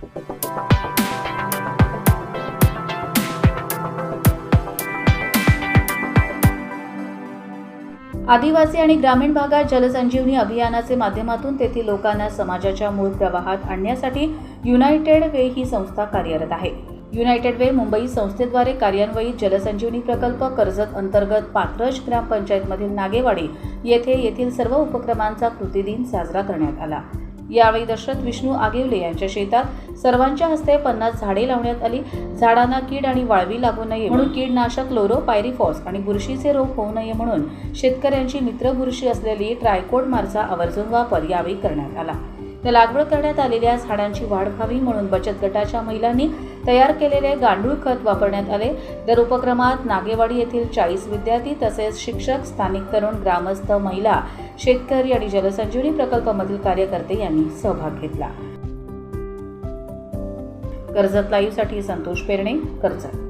आदिवासी आणि ग्रामीण भागात जलसंजीवनी अभियानाचे माध्यमातून तेथील लोकांना समाजाच्या मूळ प्रवाहात आणण्यासाठी युनायटेड वे ही संस्था कार्यरत आहे. युनायटेड वे मुंबई संस्थेद्वारे कार्यान्वयित जलसंजीवनी प्रकल्प कर्जत अंतर्गत पात्रज ग्रामपंचायतमधील नागेवाडी येथे येथील सर्व उपक्रमांचा कृतीदिन साजरा करण्यात आला. यावेळी दशरथ विष्णू आगिवले यांच्या शेतात सर्वांच्या हस्ते पन्नास झाडे लावण्यात आली. झाडांना कीड आणि वाळवी लागू नये म्हणून कीडनाशक क्लोरो पायरिफॉस आणि बुरशीचे रोग होऊ नये म्हणून शेतकऱ्यांची मित्र बुरशी असलेली ट्रायकोड मारचा आवर्जून वापर यावेळी करण्यात आला. तर लागवड करण्यात आलेल्या झाडांची वाढ व्हावी म्हणून बचत गटाच्या महिलांनी तयार केलेले गांडूळ खत वापरण्यात आले. तर उपक्रमात नागेवाडी येथील चाळीस विद्यार्थी तसेच शिक्षक स्थानिक तरुण ग्रामस्थ महिला शेतकरी आणि जलसंजीवनी प्रकल्पामधील कार्यकर्ते यांनी सहभाग घेतला. कर्जत लाईव्हसाठी संतोष पेरणे कर्जत.